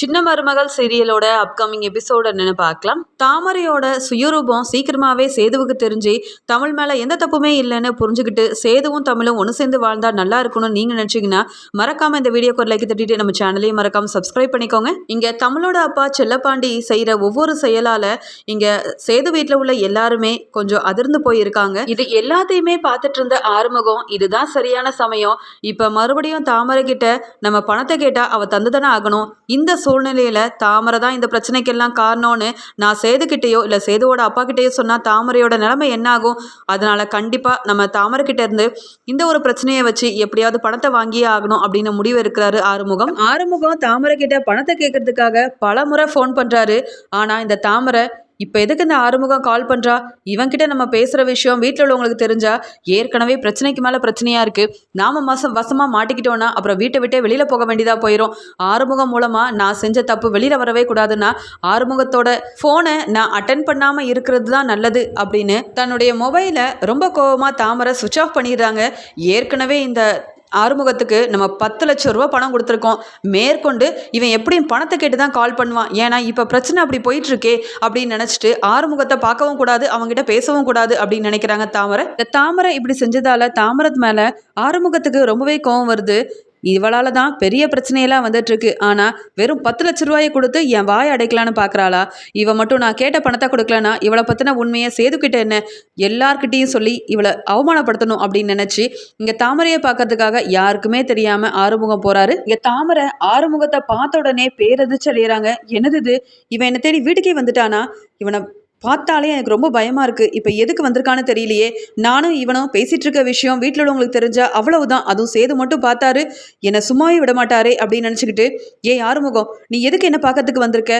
சின்ன மருமகள் சீரியலோட upcoming episode என்னன்னு பார்க்கலாம். தாமரையோட சுயரூபம் சீக்கிரமாவே சேதுவுக்கு தெரிஞ்சு தமிழ் மேல எந்த தப்புமே இல்லைன்னு புரிஞ்சுக்கிட்டு சேதுவும் தமிழும் ஒன்று சேர்ந்து வாழ்ந்தா நல்லா இருக்கும்னு நீங்க நினைச்சீங்கன்னா மறக்காம இந்த வீடியோக்கு ஒரு லைக் தட்டிட்டு நம்ம சேனலையும் மறக்காம சப்ஸ்கிரைப் பண்ணிக்கோங்க. இங்க தமிழோட அப்பா செல்லப்பாண்டி செய்யற ஒவ்வொரு செயலால இங்க சேது வீட்டில் உள்ள எல்லாருமே கொஞ்சம் அதிர்ந்து போயிருக்காங்க. இது எல்லாத்தையுமே பார்த்துட்டு இருந்த ஆறுமுகம் இதுதான் சரியான சமயம். இப்ப மறுபடியும் தாமரை கிட்ட நம்ம பணத்தை கேட்டா அவ தந்துதானே ஆகணும். இந்த சூழ்நிலையில தாமரை தான் இந்த பிரச்சனைக்கெல்லாம் காரணம்னு நான் சேதுக்கிட்டேயோ இல்லை சேதுவோட அப்பா கிட்டேயோ சொன்னால் தாமரையோட நிலைமை என்ன ஆகும் அதனால கண்டிப்பாக நம்ம தாமரை கிட்ட இருந்து இந்த ஒரு பிரச்சனையை வச்சு எப்படியாவது பணத்தை வாங்கியே ஆகணும் அப்படின்னு முடிவு இருக்கிறாரு ஆறுமுகம். ஆறுமுகம் தாமரை கிட்ட பணத்தை கேட்கறதுக்காக பல முறை ஃபோன் பண்ணுறாரு ஆனால் இந்த தாமரை இப்போ எதுக்கு இந்த ஆறுமுகம் கால் பண்ணுறா இவன்கிட்ட நம்ம பேசுகிற விஷயம் வீட்டில் உள்ளவங்களுக்கு தெரிஞ்சா ஏற்கனவே பிரச்சனைக்கு மேலே பிரச்சனையாக இருக்குது நாம் மாதம் வசமாக மாட்டிக்கிட்டோன்னா அப்புறம் வீட்டை விட்டே வெளியில் போக வேண்டியதாக போயிடும் ஆறுமுகம் மூலமாக நான் செஞ்ச தப்பு வெளியில் வரவே கூடாதுன்னா ஆறுமுகத்தோட ஃபோனை நான் அட்டன் பண்ணாமல் இருக்கிறது தான் நல்லது அப்படின்னு தன்னுடைய மொபைலை ரொம்ப கோவமாக தாமரை சுவிட்ச் ஆஃப் பண்ணிடுறாங்க. ஏற்கனவே இந்த ஆறுமுகத்துக்கு நம்ம பத்து லட்சம் ரூபா பணம் கொடுத்துருக்கோம். மேற்கொண்டு இவன் எப்படியும் பணத்தை கேட்டு தான் கால் பண்ணுவான். ஏன்னா இப்போ பிரச்சனை அப்படி போயிட்டுருக்கே அப்படின்னு நினச்சிட்டு ஆறுமுகத்தை பார்க்கவும் கூடாது அவங்ககிட்ட பேசவும் கூடாது அப்படின்னு நினைக்கிறாங்க தாமரை. இந்த தாமரை இப்படி செஞ்சதால தாமரத்து மேலே ஆறுமுகத்துக்கு ரொம்பவே கோவம் வருது. இவளால தான் பெரிய பிரச்சனையெல்லாம் வந்துட்டு இருக்கு ஆனா வெறும் பத்து லட்ச ரூபாயை கொடுத்து என் வாய் அடைக்கலான்னு பாக்குறாளா? இவ மட்டும் நான் கேட்ட பணத்தை கொடுக்கலனா இவளை பத்தின உண்மையை சேதுக்கிட்ட என்ன? எல்லார்கிட்டையும் சொல்லி இவளை அவமானப்படுத்தணும் அப்படின்னு நினைச்சு இங்க தாமரையை பார்க்கறதுக்காக யாருக்குமே தெரியாம ஆறுமுகம் போறாரு. இங்க தாமரை ஆறுமுகத்தை பார்த்த உடனே பேரதிர்ச்சி அடையிறாங்க. என்னது இது? இவன் என்ன தேடி வீட்டுக்கே வந்துட்டானா? இவனை பார்த்தாலே எனக்கு ரொம்ப பயமா இருக்கு. இப்போ எதுக்கு வந்திருக்கான்னு தெரியலையே. நானும் இவனும் பேசிட்டு இருக்க விஷயம் வீட்டில் உள்ளவங்களுக்கு தெரிஞ்சா அவ்வளவுதான். அதுவும் சேது மட்டும் பார்த்தாரு. என்னை சும்மாவே விட மாட்டாரே அப்படின்னு நினச்சிக்கிட்டு ஏ ஆறுமுகம் நீ எதுக்கு என்ன பார்க்கறதுக்கு வந்திருக்க?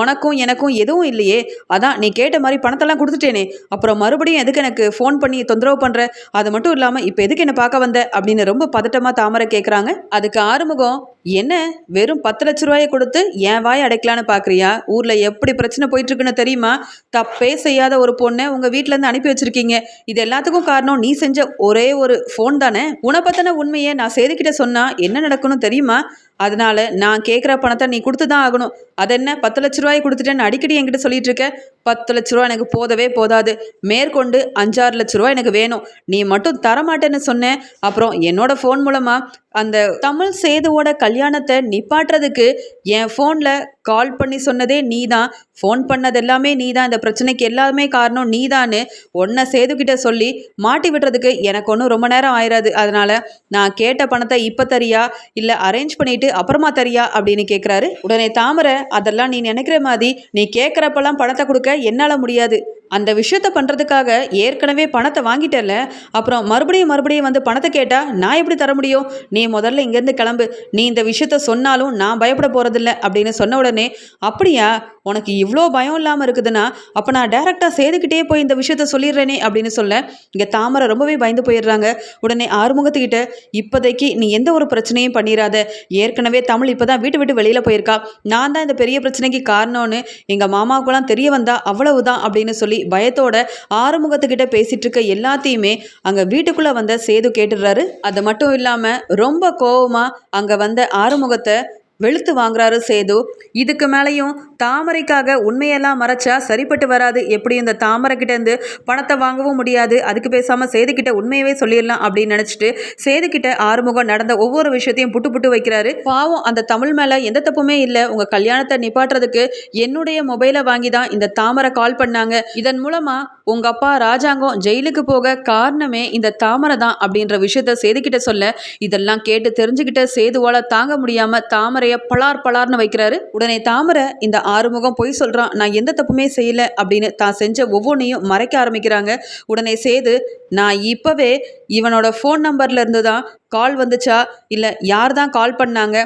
உனக்கும் எனக்கும் எதுவும் இல்லையே. அதான் நீ கேட்ட மாதிரி பணத்தெல்லாம் கொடுத்துட்டேனே. அப்புறம் மறுபடியும் எதுக்கு எனக்கு ஃபோன் பண்ணி தொந்தரவு பண்ணுற அது மட்டும் இல்லாமல் இப்போ எதுக்கு என்ன பார்க்க வந்த? அப்படின்னு ரொம்ப பதட்டமாக தாமரை கேட்குறாங்க அதுக்கு ஆறுமுகம் என்ன? வெறும் பத்து லட்ச ரூபாயை கொடுத்து என் வாய் அடைக்கலான்னு பார்க்குறியா ஊரில் எப்படி பிரச்சனை போயிட்டுருக்குன்னு தெரியுமா? தப்பே செய்யாத ஒரு பொண்ணை உங்கள் வீட்டிலேருந்து அனுப்பி வச்சுருக்கீங்க. இது எல்லாத்துக்கும் காரணம் நீ செஞ்ச ஒரே ஒரு ஃபோன் தானே? உன பற்றின உண்மையை நான் சேதுக்கிட்ட சொன்னால் என்ன நடக்கணும் தெரியுமா? அதனால நான் கேட்குற பணத்தை நீ கொடுத்து தான் ஆகணும். அது என்ன? பத்து லட்ச ரூபாய் கொடுத்துட்டேன்னு அடிக்கடி என்கிட்ட சொல்லிட்டு இருக்க. பத்து லட்ச ரூபா எனக்கு போதவே போதாது. மேற்கொண்டு அஞ்சாறு லட்ச ரூபா எனக்கு வேணும். நீ மட்டும் தரமாட்டேன்னு சொன்னேன் அப்புறம் என்னோட ஃபோன் மூலமாக அந்த தமிழ் சேதுவோட கல்யாணத்தை நிப்பாட்டுறதுக்கு என் ஃபோனில் கால் பண்ணி சொன்னதே நீ தான் ஃபோன் பண்ணது எல்லாமே நீ தான் இந்த பிரச்சனைக்கு எல்லாமே காரணம் நீ தான்னு ஒன்றை சேதுக்கிட்ட சொல்லி மாட்டி விடுறதுக்கு எனக்கு ஒன்றும் ரொம்ப நேரம் ஆயிராது. அதனால் நான் கேட்ட பணத்தை இப்போ தரியா? இல்லை அரேஞ்ச் பண்ணிட்டு அப்புறமா தரியா? அப்படின்னு கேட்குறாரு உடனே தாமரை அதெல்லாம் நீ நினைக்கிற மாதிரி நீ கேட்குறப்பெல்லாம் பணத்தை கொடுக்க என்னால் முடியாது. அந்த விஷயத்த பண்ணுறதுக்காக ஏற்கனவே பணத்தை வாங்கிட்டல அப்புறம் மறுபடியும் மறுபடியும் வந்து பணத்தை கேட்டால் நான் எப்படி தர முடியும்? நீ முதல்ல இங்கேருந்து கிளம்பு. நீ இந்த விஷயத்த சொன்னாலும் நான் பயப்பட போகிறதில்ல அப்படின்னு சொன்ன உடனே அப்படியா? உனக்கு இவ்வளோ பயம் இல்லாமல் இருக்குதுன்னா அப்போ நான் டேரெக்டாக சேதுக்கிட்டே போய் இந்த விஷயத்த சொல்லிடுறேனே அப்படின்னு சொல்ல இங்கே தாமரை ரொம்பவே பயந்து போயிடுறாங்க. உடனே ஆறுமுகத்துக்கிட்ட இப்போதைக்கு நீ எந்த ஒரு பிரச்சனையும் பண்ணிடாத ஏற்கனவே தமிழ் இப்போ தான் வீட்டு விட்டு வெளியில் போயிருக்கா. நான் தான் இந்த பெரிய பிரச்சனைக்கு காரணம்னு எங்கள் மாமாவுக்குலாம் தெரிய வந்தா அவ்வளவுதான் அப்படின்னு சொல்லி பயத்தோட ஆறுமுகத்துக்கிட்ட பேசிட்டு இருக்க எல்லாத்தையுமே அங்கே வீட்டுக்குள்ளே வந்த சேது கேட்டுடுறாரு. அது மட்டும் இல்லாமல் ரொம்ப கோவமாக அங்கே வந்த ஆறுமுகத்தை வெளுத்து வாங்குறாரு சேது. இதுக்கு மேலேயும் தாமரைக்காக உண்மையெல்லாம் மறைச்சா சரிப்பட்டு வராது. எப்படி இந்த தாமரை கிட்டேருந்து பணத்தை வாங்கவும் முடியாது. அதுக்கு பேசாமல் சேதுக்கிட்ட உண்மையவே சொல்லிடலாம் அப்படின்னு நினச்சிட்டு சேதுக்கிட்ட ஆறுமுகம் நடந்த ஒவ்வொரு விஷயத்தையும் புட்டு புட்டு வைக்கிறாரு. பாவம் அந்த தமிழ் மேலே எந்த தப்புமே இல்லை. உங்கள் கல்யாணத்தை நிப்பாட்டுறதுக்கு என்னுடைய மொபைலை வாங்கி தான் இந்த தாமரை கால் பண்ணாங்க. இதன் மூலமாக உங்கள் அப்பா ராஜாங்கம் ஜெயிலுக்கு போக காரணமே இந்த தாமரை தான் அப்படின்ற விஷயத்த சேதுக்கிட்ட சொல்ல இதெல்லாம் கேட்டு தெரிஞ்சுக்கிட்ட சேதுவால் தாங்க முடியாமல் தாமரை தாமரையை பலார் பலார்னு வைக்கிறாரு. உடனே தாமரை இந்த ஆறுமுகம் பொய் சொல்கிறான் நான் எந்த தப்புமே செய்யலை அப்படின்னு தான் செஞ்ச ஒவ்வொன்றையும் மறைக்க ஆரம்பிக்கிறாங்க. உடனே சேது நான் இப்போவே இவனோட ஃபோன் நம்பர்லேருந்து தான் கால் வந்துச்சா? இல்லை யார் தான் கால் பண்ணாங்க?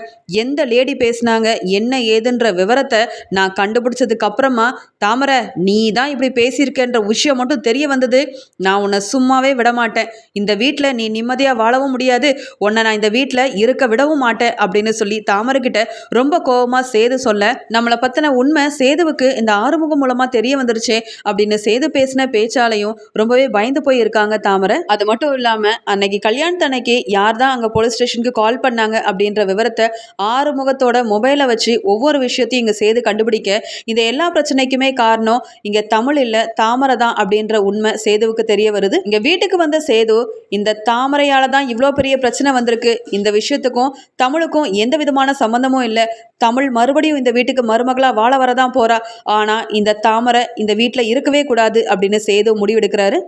எந்த லேடி பேசுனாங்க? என்ன ஏதுன்ற விவரத்தை நான் கண்டுபிடிச்சதுக்கு அப்புறமா தாமரை நீ தான் இப்படி பேசியிருக்கன்ற விஷயம் மட்டும் தெரிய வந்தது. நான் உன்னை சும்மாவே விட மாட்டேன். இந்த வீட்டில் நீ நிம்மதியாக வாழவும் முடியாது. உன்னை நான் இந்த வீட்டில் இருக்க விடவும் மாட்டேன் அப்படின்னு சொல்லி தாமரைக்கிட்ட ரொம்ப கோபமாக சேது சொல்ல நம்மளை பற்றின உண்மை சேதுவுக்கு இந்த ஆறுமுகம் மூலமாக தெரிய வந்துருச்சே அப்படின்னு சேது பேசின பேச்சாலையும் ரொம்பவே பயந்து போய் இருக்காங்க தாமரை. அது மட்டும் இல்லாமல் அன்னைக்கு கல்யாணத்தன்னைக்கு யார் யார் தான் அங்கே போலீஸ் ஸ்டேஷனுக்கு கால் பண்ணாங்க அப்படின்ற விவரத்தை ஆறுமுகத்தோட மொபைலை வச்சு ஒவ்வொரு விஷயத்தையும் இங்கே சேது கண்டுபிடிக்க இந்த எல்லா பிரச்சனைக்குமே காரணம் இங்கே தமிழ் இல்லை தாமரை தான் அப்படின்ற உண்மை சேதுவுக்கு தெரிய வருது. இங்கே வீட்டுக்கு வந்த சேது இந்த தாமரையால் தான் இவ்வளோ பெரிய பிரச்சனை வந்திருக்கு. இந்த விஷயத்துக்கும் தமிழுக்கும் எந்த விதமான சம்மந்தமும் இல்லை. தமிழ் மறுபடியும் இந்த வீட்டுக்கு மருமகளாக வாழ வரதான் போகிறா ஆனால் இந்த தாமரை இந்த வீட்டில் இருக்கவே கூடாது அப்படின்னு சேது முடிவெடுக்கிறாரு.